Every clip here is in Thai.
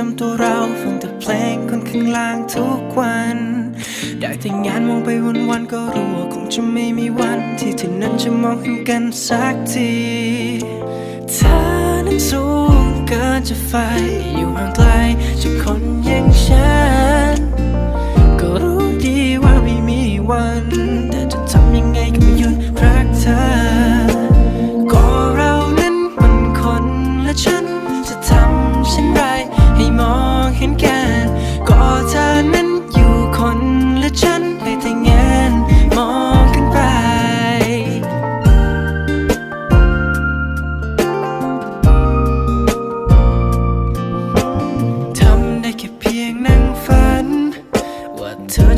จำตัวเราฟังแต่เพลงคนข้างล่างทุกวัน ได้แต่งานมองไปวันๆก็รู้ว่าคงจะไม่มีวันที่เธอนั้นจะมองเห็นกันสักทีเธอนั้นสูงเกินจะไฟอยู่ห่างไกลจากคนอย่างฉัน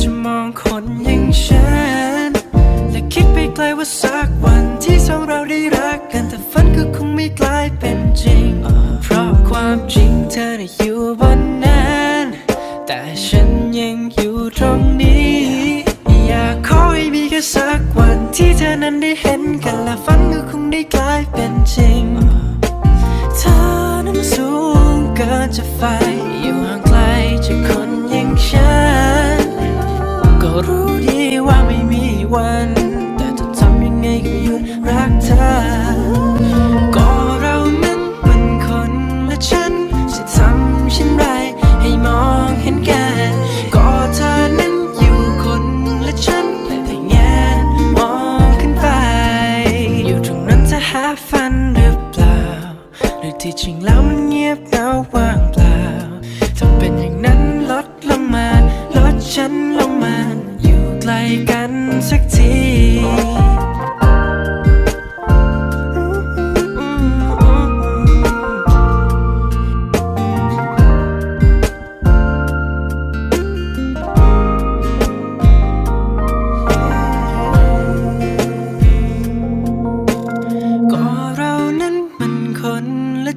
จะมองคนอย่างฉัน และคิดไปไกลว่าสักวันที่สองเราได้รักกันแต่ฝันก็คงไม่กลายเป็นจริง เพราะความจริงเธอได้อยู่บนนั้น แต่ฉันยังอยู่ตรงนี้ อยากขอให้มีแค่สักวันที่เธอนั้นได้เห็นกันและฝันก็คงได้กลายเป็นจริง เธอนั้นสูงเกินจะไฟ ที่จริงแล้วมันเงียบเหงา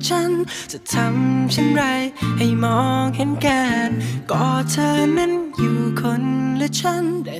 ฉัน จะทำเช่นไร ให้มองเห็นกันก็เธอนั้นอยู่คนละฉันได้